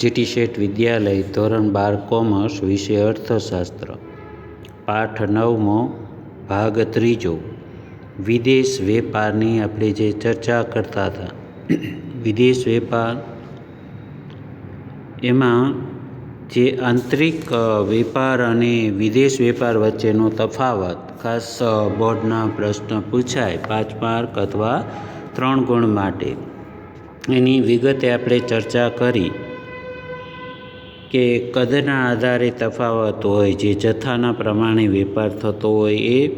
GT શેઠ વિદ્યાલય ધોરણ બાર commerce વિષય અર્થશાસ્ત્ર. પાઠ નવમો, ભાગ ત્રીજો. વિદેશ વેપારની આપણે જે ચર્ચા કરતા હતા. વિદેશ વેપાર એમાં જે આંતરિક વેપાર અને વિદેશ વેપાર વચ્ચેનો તફાવત ખાસ બોર્ડના પ્રશ્ન પૂછાય પાંચ માર્ક અથવા ત્રણ ગુણ માટે. એની વિગતે આપણે ચર્ચા કરી. કે કદના આધારે તફાવત હોય, જે જથ્થાના પ્રમાણે વેપાર થતો હોય, એ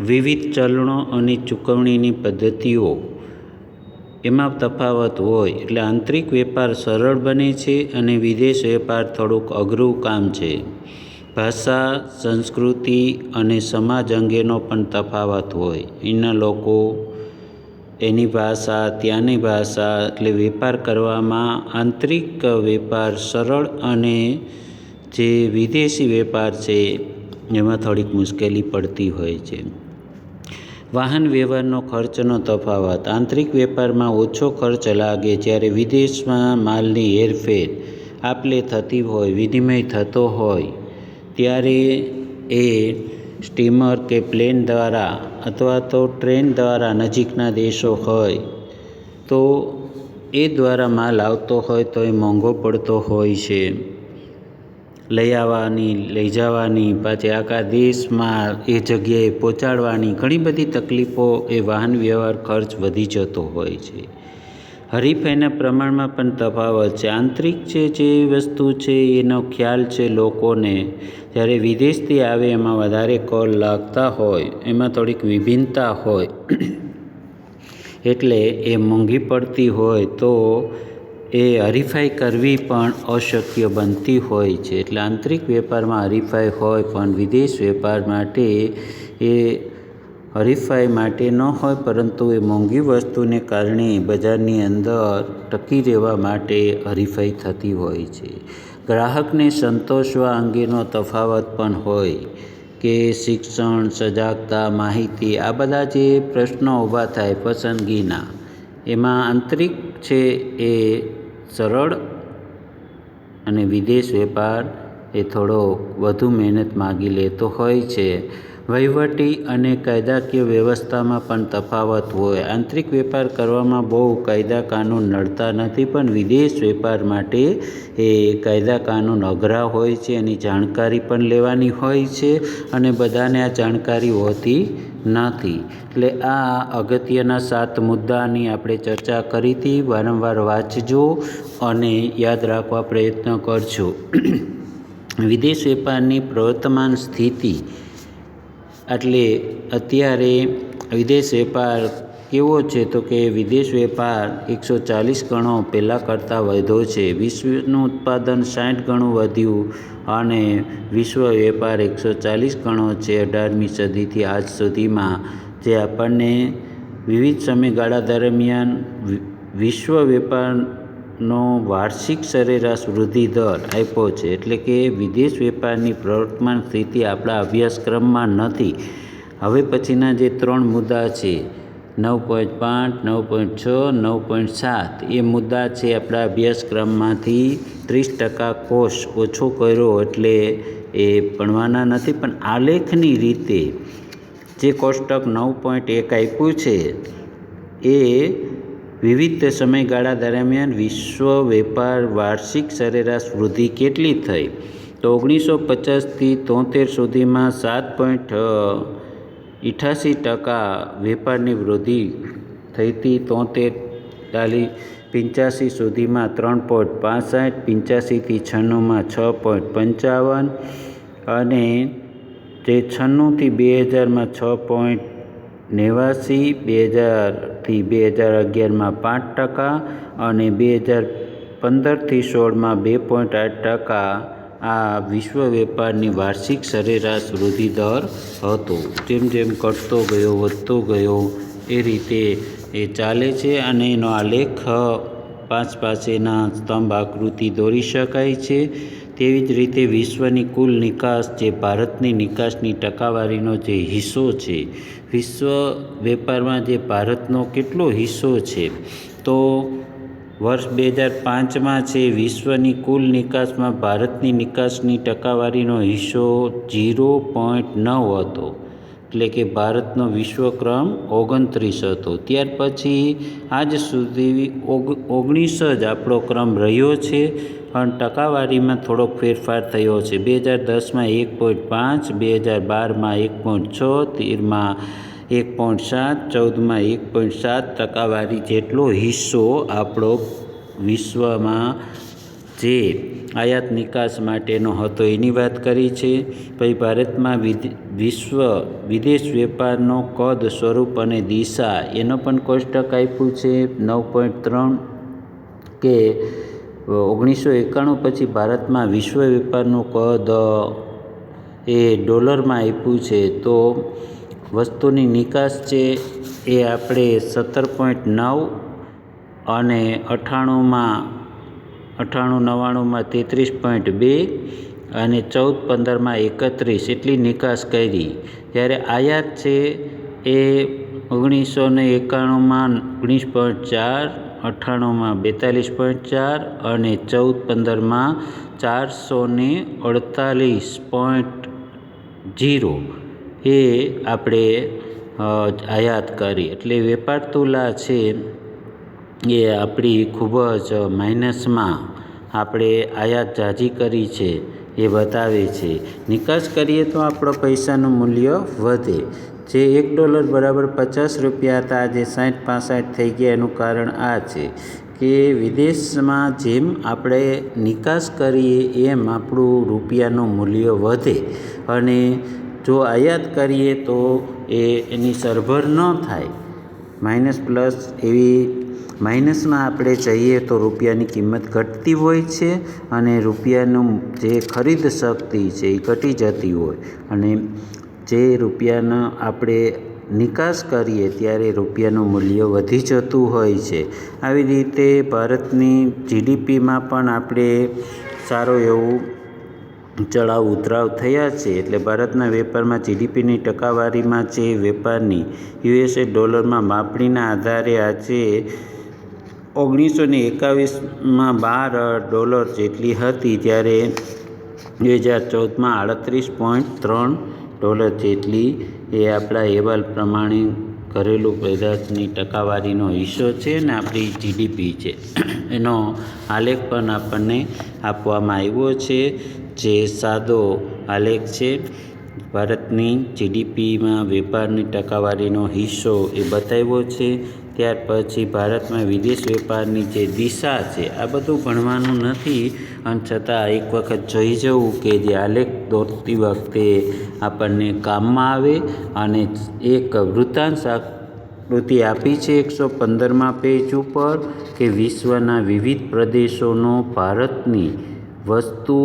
વિવિધ ચલણો અને ચૂકવણીની પદ્ધતિઓ એમાં તફાવત હોય. એટલે આંતરિક વેપાર સરળ બને છે અને વિદેશ વેપાર થોડુંક અઘરું કામ છે. ભાષા, સંસ્કૃતિ અને સમાજ અંગેનો પણ તફાવત હોય. એના લોકો એની ભાષા, ત્યાંની ભાષા એટલે વેપાર કરવામાં આંતરિક વેપાર સરળ અને જે વિદેશી વેપાર છે, એમાં થોડીક મુશ્કેલી પડતી હોય છે. વાહન વ્યવહારનો ખર્ચનો તફાવત. આંતરિક વેપારમાં ઓછો ખર્ચ લાગે જ્યારે વિદેશમાં માલની હેરફેર આપલે થતી હોય, વિનિમય થતો હોય, ત્યારે એ સ્ટીમર કે પ્લેન દ્વારા અથવા તો ટ્રેન દ્વારા નજીકના દેશો હોય, તો એ દ્વારા માલ આવતો હોય તો એ મોંઘો પડતો હોય છે. લઈ આવવાની, લઈ જવાની, પાછી આખા દેશમાં એ જગ્યાએ પહોંચાડવાની ઘણી બધી તકલીફો એ વાહન વ્યવહાર ખર્ચ વધી જતો હોય છે. હરીફાઈના પ્રમાણમાં પણ તફાવત છે. આંતરિક છે જે વસ્તુ છે એનો ખ્યાલ છે લોકોને. જ્યારે વિદેશથી આવે એમાં વધારે કોલ લાગતા હોય, એમાં થોડીક વિભિન્નતા હોય. એટલે એ મોંઘી પડતી હોય તો એ હરીફાઈ કરવી પણ અશક્ય બનતી હોય છે. એટલે આંતરિક વેપારમાં હરીફાઈ હોય પણ વિદેશ વેપાર માટે એ હરીફાઈ માટે ન હોય, પરંતુ એ મોંઘી વસ્તુને કારણે બજારની અંદર ટકી રહેવા માટે હરીફાઈ થતી હોય છે. ગ્રાહકને સંતોષવા અંગેનો તફાવત પણ હોય કે શિક્ષણ, સજાગતા, માહિતી, આ બધા જે પ્રશ્નો ઊભા થાય પસંદગીના, એમાં આંતરિક છે એ સરળ અને વિદેશ વેપાર એ થોડો વધુ મહેનત માગી લેતો હોય છે. વહીવટી અને કાયદાકીય વ્યવસ્થામાં પણ તફાવત હોય. આંતરિક વેપાર કરવામાં બહુ કાયદા કાનૂન નડતા નથી, પણ વિદેશ વેપાર માટે એ કાયદા કાનૂન અઘરા હોય છે એની જાણકારી પણ લેવાની હોય છે અને બધાને આ જાણકારી હોતી નથી. એટલે આ અગત્યના સાત મુદ્દાની આપણે ચર્ચા કરી હતી. વારંવાર વાંચજો અને યાદ રાખવા પ્રયત્ન કરજો. વિદેશ વેપારની પ્રવર્તમાન સ્થિતિ એટલે અત્યારે વિદેશ વેપાર કેવો છે તો કે વિદેશ વેપાર એકસો ચાલીસ ગણો પહેલાં કરતાં વધ્યો છે. વિશ્વનું ઉત્પાદન સાઠ ગણું વધ્યું અને વિશ્વ વેપાર એકસો ચાલીસ ગણો છે અઢારમી સદીથી આજ સુધીમાં. જે આપણને વિવિધ સમયગાળા દરમિયાન વિશ્વ વેપારનો વાર્ષિક સરેરાશ વૃદ્ધિ દર આપ્યો છે એટલે કે વિદેશ વેપારની પ્રવર્તમાન સ્થિતિ આપણા અભ્યાસક્રમમાં નથી. હવે પછીના જે ત્રણ મુદ્દા છે, નવ પોઈન્ટ પાંચ, નવ પોઈન્ટ છ, નવ પોઈન્ટ સાત, એ મુદ્દા છે આપણા અભ્યાસક્રમમાંથી ત્રીસ ટકા કોષ ઓછો કર્યો એટલે એ ભણવાના નથી. પણ આલેખની રીતે જે કોષ્ટક નવ પોઈન્ટ એક આપ્યું છે, એ વિવિધ સમયગાળા દરમિયાન વિશ્વ વેપાર વાર્ષિક સરેરાશ વૃદ્ધિ કેટલી થઈ? તો ઓગણીસો પચાસથી તોતેર સુધીમાં સાત પોઈન્ટ ઇઠાસી ટકા વેપારની વૃદ્ધિ થઈ હતી તોતેર ચાલીસ પંચ્યાસી સુધીમાં ત્રણ પોઈન્ટ પાસઠ પંચ્યાસીથી છન્નુંમાં છ પોઈન્ટ પંચાવન અને જે છન્નુંથી બે હજારમાં છ પોઈન્ટ નેવાસી બે હજારથી બે હજાર અગિયારમાં પાંચ ટકા અને બે હજાર પંદરથી સોળમાં બે પોઈન્ટ આઠ ટકા આ વિશ્વ વેપારની વાર્ષિક સરેરાશ વૃદ્ધિ દર હતો. જેમ જેમ ઘટતો ગયો, વધતો ગયો, એ રીતે એ ચાલે છે અને એનો આલેખ પાંચ પાસેના સ્તંભ આકૃતિ દોરી શકાય છે. તેવી જ રીતે વિશ્વની કુલ નિકાસ જે ભારતની નિકાસની ટકાવારીનો જે હિસ્સો છે, વિશ્વ વેપારમાં જે ભારતનો કેટલો હિસ્સો છે, તો વર્ષ બે હજાર પાંચમાં છે વિશ્વની કુલ નિકાસમાં ભારતની નિકાસની ટકાવારીનો હિસ્સો જીરો પોઈન્ટ નવ હતો, એટલે કે ભારતનો વિશ્વક્રમ ઓગણત્રીસ હતો. ત્યાર પછી આજ સુધી ઓગ, ઓગણીસ જ આપણો ક્રમ રહ્યો છે. પણ ટકાવારીમાં થોડોક ફેરફાર થયો છે. બે હજાર દસમાં એક પોઈન્ટ પાંચ, બે હજાર બારમાં એક પોઈન્ટ છ, તેરમાં એક પોઈન્ટ સાત, ચૌદમાં એક પોઈન્ટ સાત ટકાવારી જેટલો હિસ્સો આપણો વિશ્વમાં જે આયાત નિકાસ માટેનો હતો એની વાત કરી છે. પછી ભારતમાં વિશ્વ વિદેશ વેપારનો કદ સ્વરૂપ અને દિશા એનો પણ કોષ્ટક આપ્યું છે. નવ પોઈન્ટ ત્રણ કે ઓગણીસો એકાણું પછી ભારતમાં વિશ્વ વેપારનું કદ એ ડોલરમાં આપ્યું છે, તો વસ્તુની નિકાસ છે એ આપણે સત્તર પોઈન્ટ નવ અને અઠ્ઠાણુંમાં, અઠ્ઠાણું નવ્વાણુંમાં તેત્રીસ પોઈન્ટ બે અને ચૌદ પંદરમાં એકત્રીસ એટલી નિકાસ કરી. જ્યારે આયાત છે એ ઓગણીસો ને એકાણુંમાં ઓગણીસ પોઈન્ટ ચાર અઠ્ઠાણુંમાં બેતાલીસ પોઈન્ટ ચાર અને ચૌદ પંદરમાં ચારસો ને અડતાલીસ પોઈન્ટ જીરો. એ આપણે આયાત કરી. એટલે વેપાર તુલા છે એ આપણી ખૂબ જ માઇનસમાં આપણે આયાત જાજી કરી છે, એ બતાવે છે. નિકાસ કરીએ તો આપણો પૈસાનું મૂલ્ય વધે. જે એક ડોલર બરાબર પચાસ રૂપિયા હતા આજે સાઠ પાસઠ થઈ ગયા. એનું કારણ આ છે કે વિદેશમાં જેમ આપણે નિકાસ કરીએ, એમ આપણું રૂપિયાનું મૂલ્ય વધે. અને જો આયાત કરીએ તો એ એની સરભર ન થાય. માઇનસ પ્લસ એવી માઇનસમાં આપણે જઈએ તો રૂપિયાની કિંમત ઘટતી હોય છે અને રૂપિયાનું જે ખરીદ શક્તિ છે એ ઘટી જતી હોય. અને જે રૂપિયાનો આપણે નિકાસ કરીએ ત્યારે રૂપિયાનું મૂલ્ય વધી જતું હોય છે. આવી રીતે ભારતની જીડીપીમાં પણ આપણે સારો એવું ચડાવ ઉતરાવ થયા છે. એટલે ભારતના વેપારમાં જીડીપીની ટકાવારીમાં છે વેપારની યુએસએ ડોલરમાં માપણીના આધારે આજે ઓગણીસો ને એકાવીસમાં બાર ડોલર જેટલી હતી, ત્યારે બે હજાર ચૌદમાં આડત્રીસ પોઈન્ટ ત્રણ ડોલર જેટલી એ આપણા અહેવાલ પ્રમાણે ઘરેલું પેદાશની ટકાવારીનો હિસ્સો છે ને આપણી જીડીપી છે. એનો આલેખ પણ આપણને આપવામાં આવ્યો છે. જે સાદો આલેખ છે. ભારતની જીડીપીમાં વેપારની ટકાવારીનો હિસ્સો એ બતાવ્યો છે. ત્યાર પછી ભારતમાં વિદેશ વેપારની જે દિશા છે, આ બધું ભણવાનું નથી. અને છતાં એક વખત જોઈ જવું કે જે આલેખ દોરતી વખતે આપણને કામમાં આવે અને એક વૃત્તાંશ આકૃતિ આપી છે એકસો પંદરમાં પેજ ઉપર કે વિશ્વના વિવિધ પ્રદેશોનો ભારતની વસ્તુ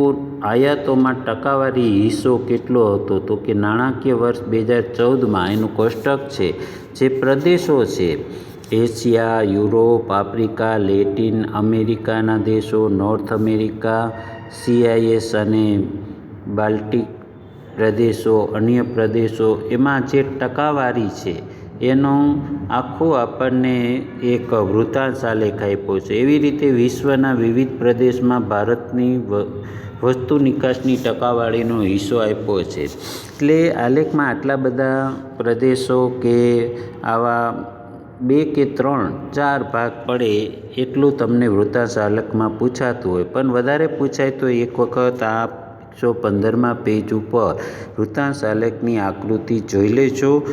આયાતોમાં ટકાવારી હિસ્સો કેટલો હતો તો કે નાણાકીય વર્ષ બે હજાર ચૌદમાં એનું કોષ્ટક છે. જે પ્રદેશો છે એશિયા, યુરોપ, આફ્રિકા, લેટિન અમેરિકાના દેશો, નોર્થ અમેરિકા, સીઆઈએસ અને બાલ્ટિક પ્રદેશો, અન્ય પ્રદેશો. એમાં જે ટકાવારી છે, એનો આખો આપણને એક વૃત્તાંશ આલેખ આપ્યો છે. એવી રીતે વિશ્વના વિવિધ પ્રદેશમાં ભારતની વસ્તુ નિકાસની ટકાવારીનો હિસ્સો આપ્યો છે. એટલે આલેખમાં આટલા બધા પ્રદેશો કે આવા બે કે ત્રણ, ચાર ભાગ પડે એટલું તમને વૃત્તાચાલકમાં પૂછાતું હોય. પણ વધારે પૂછાય તો એક વખત આ એકસો પંદરમાં પેજ ઉપર વૃત્તાંશ આલેખની આકૃતિ જોઈ લેજો.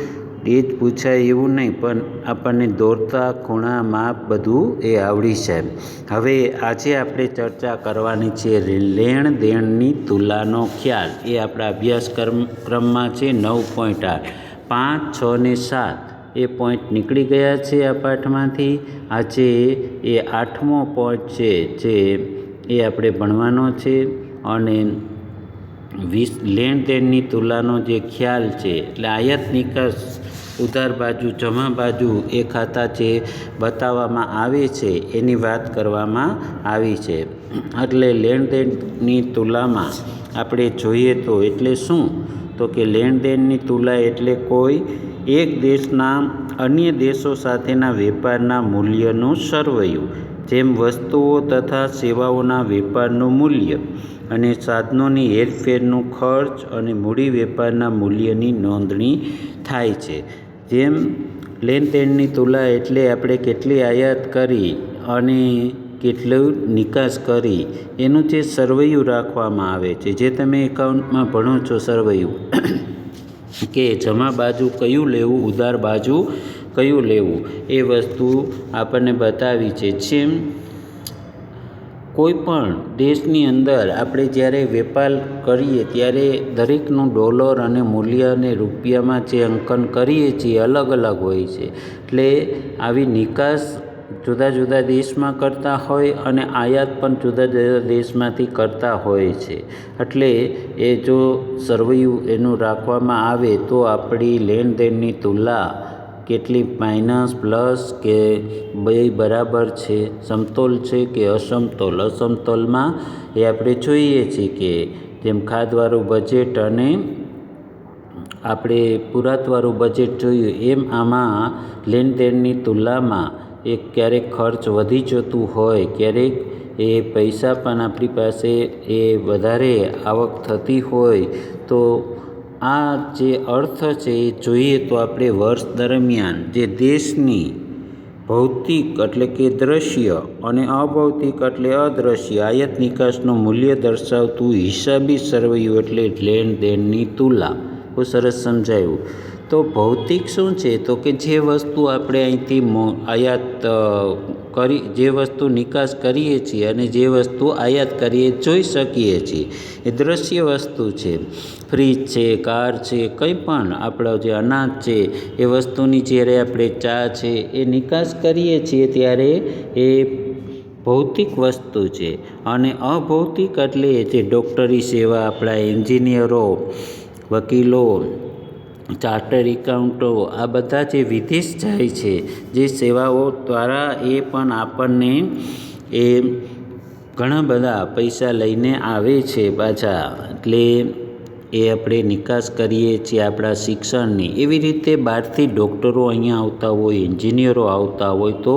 એ જ પૂછાય એવું નહીં, પણ આપણને દોરતા ખૂણા માપ બધું એ આવડી જાય. હવે આજે આપણે ચર્ચા કરવાની છે લેણ દેણની તુલાનો ખ્યાલ. એ આપણા અભ્યાસક્રમ ક્રમમાં છે નવ પોઈન્ટ આઠ. પાંચ, છ ને સાત. એ પોઈન્ટ નીકળી ગયા છે આ પાઠમાંથી. આજે એ આઠમો પોઈન્ટ છે જે એ આપણે ભણવાનો છે અને વીસ લેણ દેણની તુલાનો જે ખ્યાલ છે, એટલે આયાત નિકાસ ઉધાર બાજુ, જમા બાજુ એ ખાતા જે બતાવવામાં આવે છે, એની વાત કરવામાં આવી છે. એટલે લેણ દેણની તુલામાં આપણે જોઈએ તો એટલે શું? તો કે લેણ દેણની તુલા એટલે કોઈ એક દેશના અન્ય દેશો સાથેના વેપારના મૂલ્યનું સરવૈયું, જેમ વસ્તુઓ તથા સેવાઓના વેપારનું મૂલ્ય અને સાધનોની હેરફેરનું ખર્ચ અને મૂડી વેપારના મૂલ્યની નોંધણી થાય છે. જેમ લેણદેણની તુલા એટલે આપણે કેટલી આયાત કરી અને કેટલું નિકાસ કરી, એનું જે સરવૈયું રાખવામાં આવે છે, જે તમે એકાઉન્ટમાં ભણો છો સરવૈયું કે જમા બાજુ કયું લેવું, ઉધાર બાજુ કયું લેવું? એ વસ્તુ આપણને બતાવી છે. જેમ કોઈ પણ દેશની અંદર આપણે જ્યારે વેપાર કરીએ, ત્યારે દરેકનું ડોલર અને મૂલ્ય અને રૂપિયામાં જે અંકન કરીએ છીએ અલગ અલગ હોય છે. એટલે આવી નિકાસ જુદા જુદા દેશમાં કરતા હોય અને આયાત પણ જુદા જુદા દેશમાંથી કરતા હોય છે. એટલે એ જો સરવૈયું એનું રાખવામાં આવે તો આપણી લેણદેણની તુલના તુલા કેટલી માઇનસ પ્લસ કે બે બરાબર છે, સમતોલ છે કે અસમતોલ? અસમતોલમાં એ આપણે જોઈએ છીએ કે જેમ ખાદવાળું બજેટ અને આપણે પુરાતવાળું બજેટ જોયું એમ આમાં લેણ દેણની એક ક્યારેક ખર્ચ વધી જતું હોય, ક્યારેક એ પૈસા પણ આપણી પાસે એ વધારે આવક થતી હોય, તો આ જે અર્થ છે એ જોઈએ તો આપણે વર્ષ દરમિયાન જે દેશની ભૌતિક એટલે કે દ્રશ્ય અને અભૌતિક એટલે અદ્રશ્ય આયાત નિકાસનું મૂલ્ય દર્શાવતું હિસાબી સરવૈયું એટલે લેણ દેણની તુલા બહુ સરસ સમજાયું. તો ભૌતિક શું છે? તો કે જે વસ્તુ આપણે અહીંથી આયાત કરી, જે વસ્તુ નિકાસ કરીએ છીએ અને જે વસ્તુ આયાત કરીએ જોઈ શકીએ છીએ, એ દ્રશ્ય વસ્તુ છે. ફ્રીજ છે, કાર છે, કંઈ પણ આપણો જે અનાજ છે, એ વસ્તુની જ્યારે આપણે ચા છે, એ નિકાસ કરીએ છીએ ત્યારે એ ભૌતિક વસ્તુ છે. અને અભૌતિક એટલે જે ડૉક્ટરી સેવા આપણા એન્જિનિયરો, વકીલો ચાર્ટર એકાઉન્ટો, આ બધા જે વિદેશ જાય છે, જે સેવાઓ દ્વારા એ પણ આપણને એ ઘણા બધા પૈસા લઈને આવે છે પાછા. એટલે એ આપણે નિકાસ કરીએ છીએ આપણા શિક્ષણની. એવી રીતે બહારથી ડૉક્ટરો અહીંયા આવતા હોય, એન્જિનિયરો આવતા હોય, તો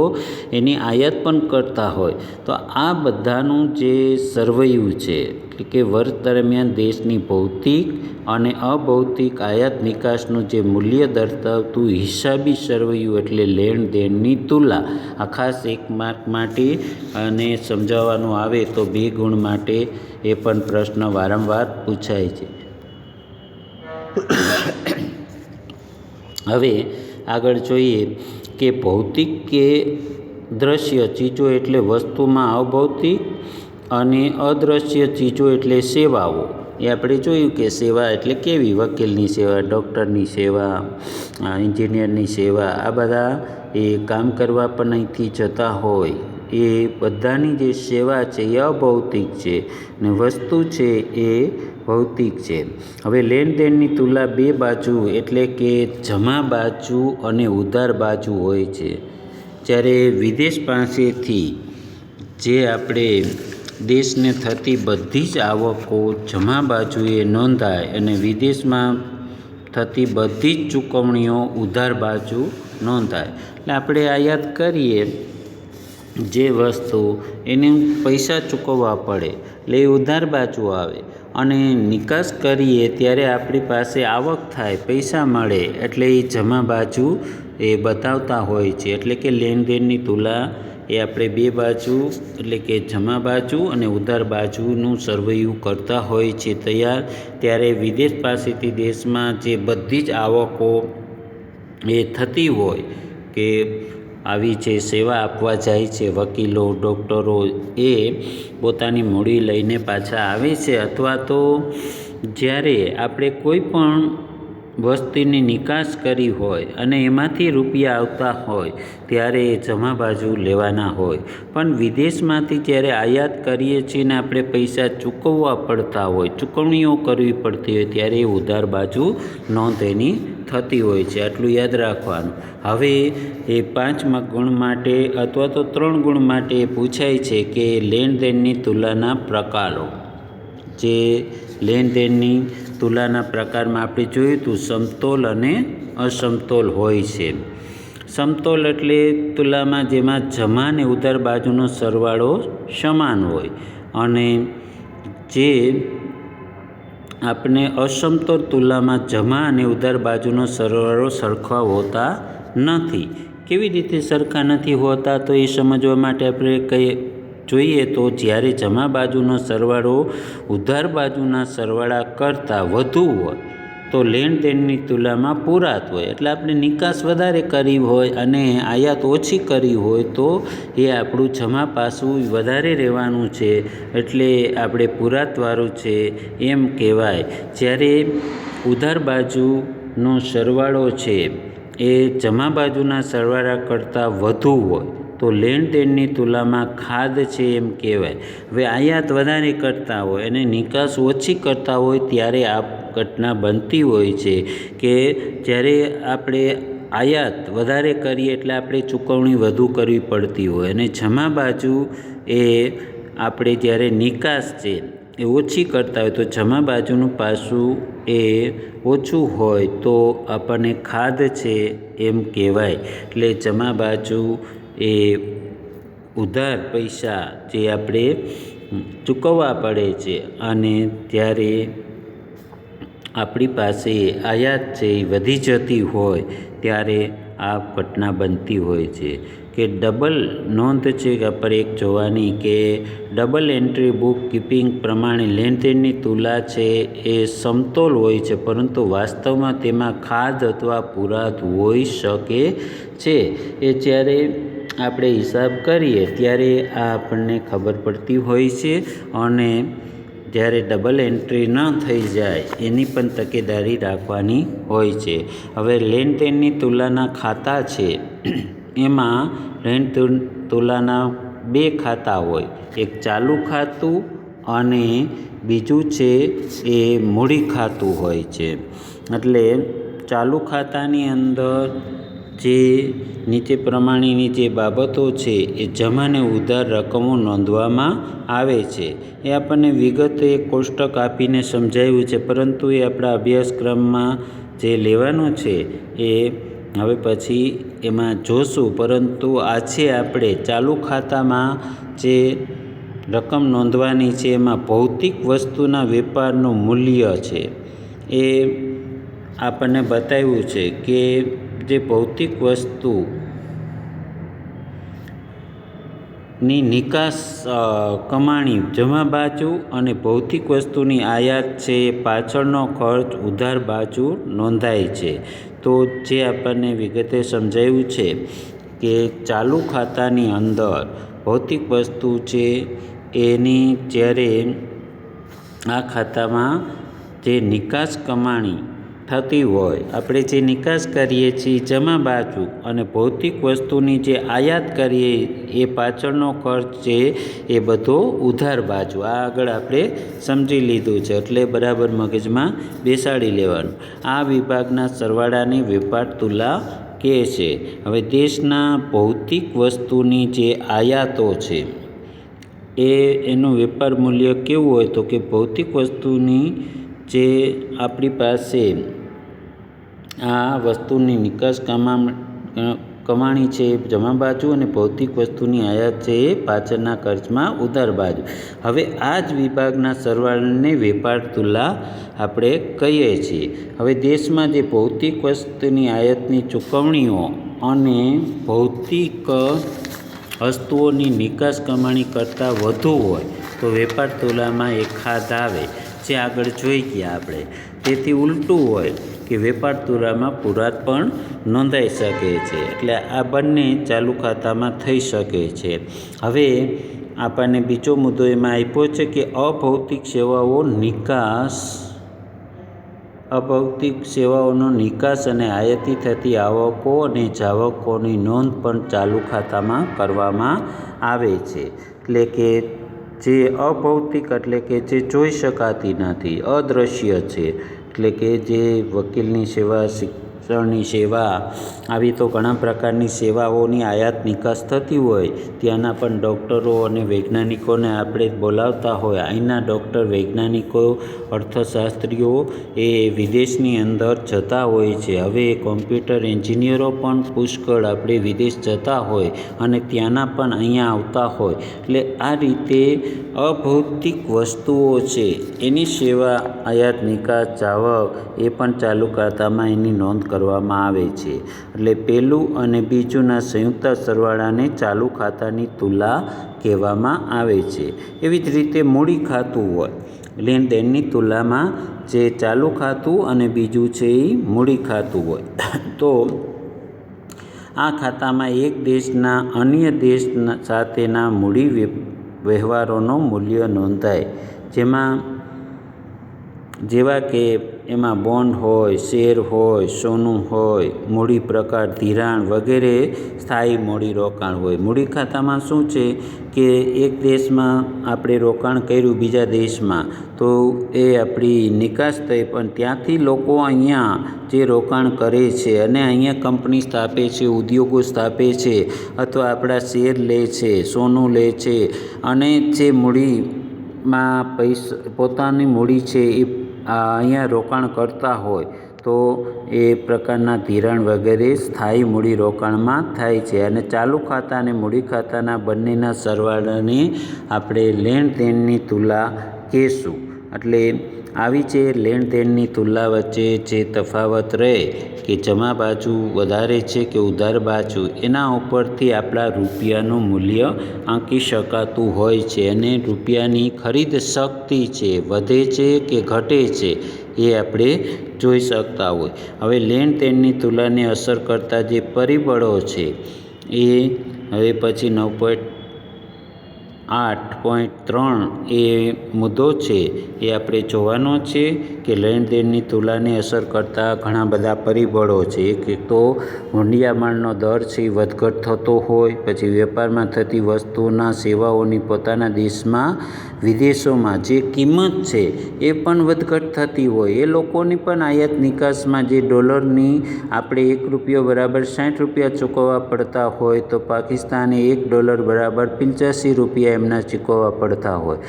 એની આયાત પણ કરતા હોય. તો આ બધાનું જે સર્વૈયું છે, એટલે કે વર્ષ દરમિયાન દેશની ભૌતિક અને અભૌતિક આયાત નિકાસનું જે મૂલ્ય દર્શાવતું હિસાબી સર્વૈયું એટલે લેણ દેણની તુલા આ ખાસ એક માર્ક માટે અને સમજાવવાનું આવે તો બે ગુણ માટે એ પણ પ્રશ્ન વારંવાર પૂછાય છે. હવે આગળ જોઈએ કે ભૌતિક કે દ્રશ્ય ચીજો એટલે વસ્તુમાં અભૌતિક અને અદૃશ્ય ચીજો એટલે સેવાઓ. એ આપણે જોયું કે સેવા એટલે કેવી? વકીલની સેવા, ડૉક્ટરની સેવા એન્જિનિયરની સેવા, આ બધા એ કામ કરવા પણ અહીંથી જતા હોય. એ બધાની જે સેવા છે એ અભૌતિક છે ને વસ્તુ છે એ ભૌતિક છે. હવે લેણ દેણની તુલા બે બાજુ એટલે કે જમા બાજુ અને ઉધાર બાજુ હોય છે. જ્યારે વિદેશ પાસેથી જે આપણે દેશને થતી બધી જ આવકો જમા બાજુએ નોંધાય અને વિદેશમાં થતી બધી જ ચૂકવણીઓ ઉધાર બાજુ નોંધાય. એટલે આપણે આ યાદ કરીએ જે વસ્તુ એને પૈસા ચૂકવવા પડે, એટલે એ ઉધાર બાજુ આવે. અને નિકાસ કરીએ ત્યારે આપણી પાસે આવક થાય, પૈસા મળે એટલે એ જમા બાજુ એ બતાવતા હોય છે. એટલે કે લેણ દેણની તુલા એ આપણે બે બાજુ, એટલે કે જમા બાજુ અને ઉધાર બાજુનું સરવૈયું કરતા હોય છે તૈયાર. ત્યારે વિદેશ પાસેથી દેશમાં જે બધી જ આવકો એ થતી હોય કે આવી જે સેવા આપવા જાય છે. વકીલો, ડૉક્ટરો એ પોતાની મૂડી લઈને પાછા આવે છે. અથવા તો જ્યારે આપણે કોઈ પણ વસ્તુની નિકાસ કરી હોય અને એમાંથી રૂપિયા આવતા હોય ત્યારે એ જમા બાજુ લેવાના હોય. પણ વિદેશમાંથી જ્યારે આયાત કરીએ છીએ ને આપણે પૈસા ચૂકવવા પડતા હોય, ચૂકવણીઓ કરવી પડતી હોય ત્યારે એ ઉધાર બાજુ નોંધ એની થતી હોય છે. આટલું યાદ રાખવાનું. હવે એ પાંચમા ગુણ માટે અથવા તો ત્રણ ગુણ માટે પૂછાય છે કે લેણ દેણની તુલના પ્રકારો. જે લેણ દેણની તુલાના પ્રકારમાં આપણે જોયું હતું, સમતોલ અને અસમતોલ હોય છે. સમતોલ એટલે તુલામાં જેમાં જમા અને ઉધાર બાજુનો સરવાળો સમાન હોય અને જે આપણે અસમતોલ તુલામાં જમા અને ઉધાર બાજુનો સરવાળો સરખા હોતા નથી. કેવી રીતે સરખા નથી હોતા, તો એ સમજવા માટે આપણે કહીએ જોઈએ તો જ્યારે જમા બાજુનો સરવાળો ઉધાર બાજુના સરવાળા કરતાં વધુ હોય, તો લેણ દેણની તુલનામાં પૂરાત હોય. એટલે આપણે નિકાસ વધારે કરી હોય અને આયાત ઓછી કરી હોય, તો એ આપણું જમા પાસું વધારે રહેવાનું છે. એટલે આપણે પુરાતવાળું છે એમ કહેવાય. જ્યારે ઉધાર બાજુનો સરવાળો છે, એ જમા બાજુના સરવાળા કરતાં વધુ હોય તો લેણ દેણની તુલનામાં ખાદ છે એમ કહેવાય. હવે આયાત વધારે કરતા હોય અને નિકાસ ઓછી કરતા હોય ત્યારે આ ઘટના બનતી હોય છે કે જ્યારે આપણે આયાત વધારે કરીએ એટલે આપણે ચૂકવણી વધુ કરવી પડતી હોય અને જમા બાજુ એ આપણે જ્યારે નિકાસ છે એ ઓછી કરતા હોય તો જમા બાજુનું પાસું એ ઓછું હોય તો આપણને ખાદ છે એમ કહેવાય. એટલે જમા બાજુ એ ઉધાર પૈસા જે આપણે ચૂકવવા પડે છે અને ત્યારે આપણી પાસે આયાત છે એ વધી જતી હોય ત્યારે આ ઘટના બનતી હોય છે કે ડબલ નોંધ છે પર એક જોવાની કે ડબલ એન્ટ્રી બુક કીપિંગ પ્રમાણે લેણદેણની તુલા છે એ સમતોલ હોય છે પરંતુ વાસ્તવમાં તેમાં ખાદ અથવા પુરાત હોઈ શકે છે. એ જ્યારે આપણે હિસાબ કરીએ ત્યારે આ આપણને ખબર પડતી હોય છે અને જ્યારે ડબલ એન્ટ્રી ન થઈ જાય, એની પણ તકેદારી રાખવાની હોય છે. હવે લેન દેણની તુલાના ખાતા છે. એમાં લેણ તુલાના બે ખાતા હોય. એક ચાલુ ખાતું અને બીજું છે એ મૂડી ખાતું હોય છે. એટલે ચાલુ ખાતાની અંદર જે નીચે પ્રમાણેની જે બાબતો છે એ જમાને ઉધાર રકમો નોંધવામાં આવે છે. એ આપણને વિગતે કોષ્ટક આપીને સમજાવ્યું છે, પરંતુ એ આપણા અભ્યાસક્રમમાં જે લેવાનું છે એ હવે પછી એમાં જોશું. પરંતુ આ છે આપણે ચાલુ ખાતામાં જે રકમ નોંધવાની છે એમાં ભૌતિક વસ્તુના વેપારનું મૂલ્ય છે એ આપણને બતાવ્યું છે કે જે ભૌતિક વસ્તુ ની નિકાસ કમાણી જમા બાજુ અને ભૌતિક વસ્તુની આયાત છે પાછળનો ખર્ચ ઉધાર બાજુ નોંધાય છે. તો જે આપણને વિગતે સમજાવ્યું છે કે ચાલુ ખાતાની અંદર ભૌતિક વસ્તુ છે એની જ્યારે આ ખાતામાં જે નિકાસ કમાણી થતી હોય. આપણે જે નિકાસ કરીએ છીએ જમા બાજુ અને ભૌતિક વસ્તુની જે આયાત કરીએ, એ પાછળનો ખર્ચ છે એ બધો ઉધાર બાજુ. આ આગળ આપણે સમજી લીધું છે. એટલે બરાબર મગજમાં બેસાડી લેવાનું. આ વિભાગના સરવાળાની વેપાર તુલા કહે છે. હવે દેશના ભૌતિક વસ્તુની જે આયાતો છે, એ એનું વેપાર મૂલ્ય કેવું હોય તો કે ભૌતિક વસ્તુની જે આપણી પાસે આ વસ્તુની નિકાસ કમા કમાણી છે એ જમા બાજુ અને ભૌતિક વસ્તુની આયાત છે એ પાછળના ખર્ચમાં ઉધાર બાજુ. હવે આ જ વિભાગના સરવાળાને વેપાર તુલા આપણે કહીએ છીએ. હવે દેશમાં જે ભૌતિક વસ્તુની આયાતની ચૂકવણીઓ અને ભૌતિક વસ્તુઓની નિકાસ કમાણી કરતાં વધુ હોય, તો વેપાર તુલામાં એક ખાધ આવે, જે આગળ જોઈ ગયા આપણે. તેથી ઉલટું હોય કે વેપાર તુલામાં પુરાત પણ નોંધાઈ શકે છે. એટલે આ બંને ચાલુ ખાતામાં થઈ શકે છે. હવે આપણને બીજો મુદ્દો એમાં આપ્યો છે કે અભૌતિક સેવાઓ નિકાસ, અભૌતિક સેવાઓનો નિકાસ અને આયાતી થતી આવકો અને જાવકોની નોંધ પણ ચાલુ ખાતામાં કરવામાં આવે છે. એટલે કે જે અભૌતિક એટલે કે જે જોઈ શકાતી નથી અદૃશ્ય છે. એટલે કે જે વકીલની સેવા શિક્ષણની સેવા. આવી તો ઘણા પ્રકારની સેવાઓની આયાત નિકાસ થતી હોય. ત્યાંના પણ ડૉક્ટરો અને વૈજ્ઞાનિકોને આપણે બોલાવતા હોય. અહીંના ડૉક્ટર, વૈજ્ઞાનિકો, અર્થશાસ્ત્રીઓ એ વિદેશની અંદર જતા હોય છે. હવે કોમ્પ્યુટર એન્જિનિયરો પણ પુષ્કળ આપણે વિદેશ જતા હોય અને ત્યાંના પણ અહીંયા આવતા હોય. એટલે આ રીતે અભૌતિક વસ્તુઓ છે. એની સેવા, આયાત નિકાસ, ચાવક એ પણ ચાલુ ખાતામાં એની નોંધ કરવામાં આવે છે. એટલે પહેલું અને બીજુંના સંયુક્ત સરવાળાને ચાલુ ખાતાની તુલા કહેવામાં આવે છે. એવી જ રીતે મૂડી ખાતું હોય, લેણદેણની તુલામાં જે ચાલુ ખાતું અને બીજું છે એ મૂડી ખાતું હોય. તો આ ખાતામાં એક દેશના અન્ય દેશ સાથેના મૂડી વ્યવહારોનો મૂલ્ય નોંધાય. જેમાં જેવા કે એમાં બોન્ડ હોય, શેર હોય, સોનું હોય, મૂડી પ્રકાર, ધિરાણ વગેરે સ્થાયી મૂડી રોકાણ હોય. મૂડી ખાતામાં શું છે કે એક દેશમાં આપણે રોકાણ કર્યું બીજા દેશમાં, તો એ આપણી નિકાસ થઈ. પણ ત્યાંથી લોકો અહીંયા જે રોકાણ કરે છે અને અહીંયા કંપની સ્થાપે છે, ઉદ્યોગો સ્થાપે છે, અથવા આપણા શેર લે છે, સોનું લે છે, અને જે મૂડીમાં પૈસા, પોતાની મૂડી છે એ અહીંયા રોકાણ કરતા હોય તો એ પ્રકારના ધિરાણ વગેરે સ્થાયી મૂડી રોકાણમાં થાય છે. અને ચાલુ ખાતા અને મૂડી ખાતાના બંનેના સરવાળાની આપણે લેણ દેણની તુલા કહેશું. એટલે આવી જે લેણ દેણની તુલા વચ્ચે જે તફાવત રહે કે જમા બાજુ વધારે છે કે ઉધાર બાજુ, એના ઉપરથી આપણા રૂપિયાનું મૂલ્ય આંકી શકાતું હોય છે અને રૂપિયાની ખરીદ શક્તિ છે, વધે છે કે ઘટે છે, એ આપણે જોઈ શકતા હોય. હવે લેણ દેણની તુલાને અસર કરતા જે પરિબળો છે, એ હવે પછી નવ પોઈન્ટ આઠ પોઈન્ટ ત્રણ એ મુદ્દો છે એ આપણે જોવાનો છે કે લેણ દેણની તુલાને અસર કરતા ઘણા બધા પરિબળો છે. એક તો હુંડિયામણનો દર છે એ વધઘટ થતો હોય, પછી વેપારમાં થતી વસ્તુઓના સેવાઓની પોતાના દેશમાં, વિદેશોમાં જે કિંમત છે એ પણ વધઘટ થતી હોય. એ લોકોની પણ આયાત નિકાસમાં જે ડોલરની આપણે એક રૂપિયો બરાબર સાઠ રૂપિયા ચૂકવવા પડતા હોય તો પાકિસ્તાને એક ડોલર બરાબર પંચ્યાસી રૂપિયા એમના ચૂકવવા પડતા હોય.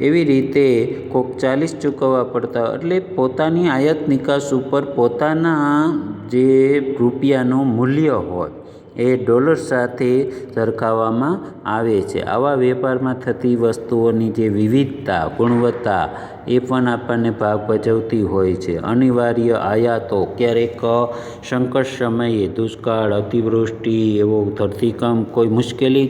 એવી રીતે કોક ચાલીસ ચૂકવવા પડતા એટલે પોતાની આયાત નિકાસ ઉપર પોતાના જે રૂપિયાનું મૂલ્ય હોય એ ડોલર સાથે સરખાવવામાં આવે છે. આવા વેપારમાં થતી વસ્તુઓની જે વિવિધતા, ગુણવત્તા એ પણ આપણને ભાગ ભજવતી હોય છે. અનિવાર્ય આયાતો ક્યારેક સંકટ સમયે દુષ્કાળ, અતિવૃષ્ટિ, એવો ધરતીકંપ, કોઈ મુશ્કેલી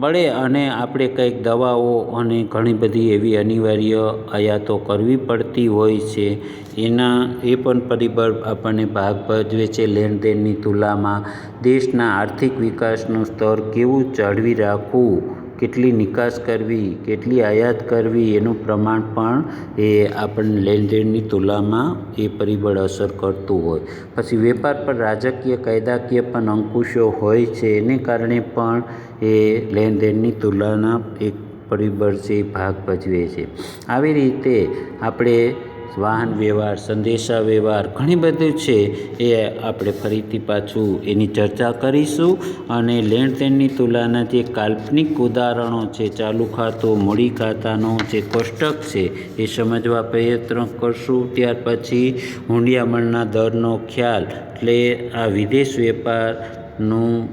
પડે અને આપણે કંઈક દવાઓ અને ઘણી બધી એવી અનિવાર્ય આયાતો કરવી પડતી હોય છે. એના, એ પણ પરિબળ આપણને ભાગ ભજવે છે. લેણ દેણની તુલામાં દેશના આર્થિક વિકાસનું સ્તર કેવું જાળવી રાખવું? કેટલી નિકાસ કરવી, કેટલી આયાત કરવી એનું પ્રમાણ પણ એ આપણને લેણ દેણની તુલામાં એ પરિબળ અસર કરતું હોય. પછી વેપાર પર રાજકીય, કાયદાકીય પણ અંકુશો હોય છે. એને કારણે પણ એ લેણ દેણની તુલાના એક પરિબળ છે એ ભાગ ભજવે છે. આવી રીતે આપણે વાહન વ્યવહાર, સંદેશા વ્યવહાર ઘણી બધું છે એ આપણે ફરીથી પાછું એની ચર્ચા કરીશું અને લેણદેણની તુલના જે કાલ્પનિક ઉદાહરણો છે, ચાલુ ખાતું, મૂડી ખાતાનો જે કોષ્ટક છે એ સમજવા પ્રયત્ન કરશું. ત્યાર પછી હુંડિયામણના દરનો ખ્યાલ એટલે આ વિદેશ વેપારનું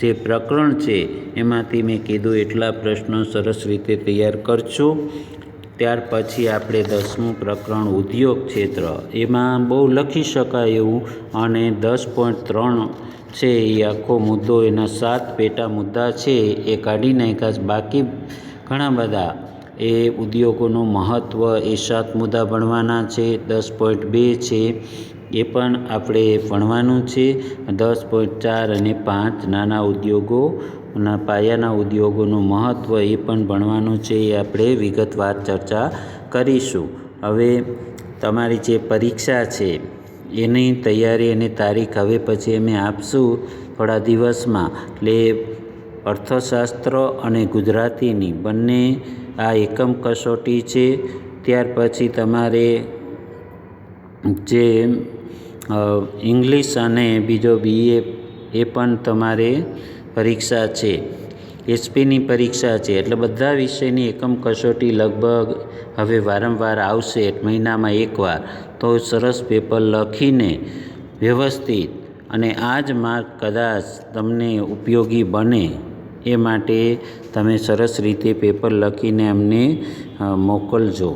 જે પ્રકરણ છે એમાંથી મેં કીધું એટલા પ્રશ્નો સરસ રીતે તૈયાર કરજો. ત્યાર પછી આપણે દસમું પ્રકરણ ઉદ્યોગ ક્ષેત્ર. એમાં બહુ લખી શકાય એવું અને દસ પોઈન્ટ ત્રણ છે એ આખો મુદ્દો, એના સાત પેટા મુદ્દા છે એ કાઢી નાખ્યા બાકી ઘણા બધા એ ઉદ્યોગોનું મહત્ત્વ એ સાત મુદ્દા ભણવાના છે, દસ પોઈન્ટ બે છે, એ પણ આપણે ભણવાનું છે. દસ પોઈન્ટ ચાર અને પાંચ નાના ઉદ્યોગો ના પાયાના ઉદ્યોગોનું મહત્ત્વ એ પણ ભણવાનું છે એ આપણે વિગતવાર ચર્ચા કરીશું. હવે તમારી જે પરીક્ષા છે, એની તૈયારી એની તારીખ હવે પછી અમે આપશું થોડા દિવસમાં. એટલે અર્થશાસ્ત્ર અને ગુજરાતીની બંને આ એકમ કસોટી છે. ત્યાર પછી તમારે જે ઇંગ્લિશ અને બીજો બીએ એ પણ તમારે પરીક્ષા છે. એસપીની પરીક્ષા છે. એટલે બધા વિષયની એકમ કસોટી લગભગ હવે વારંવાર આવશે મહિનામાં એકવાર. તો સરસ પેપર લખીને વ્યવસ્થિત અને આ જ માર્ક કદાચ તમને ઉપયોગી બને એ માટે તમે સરસ રીતે પેપર લખીને અમને મોકલજો.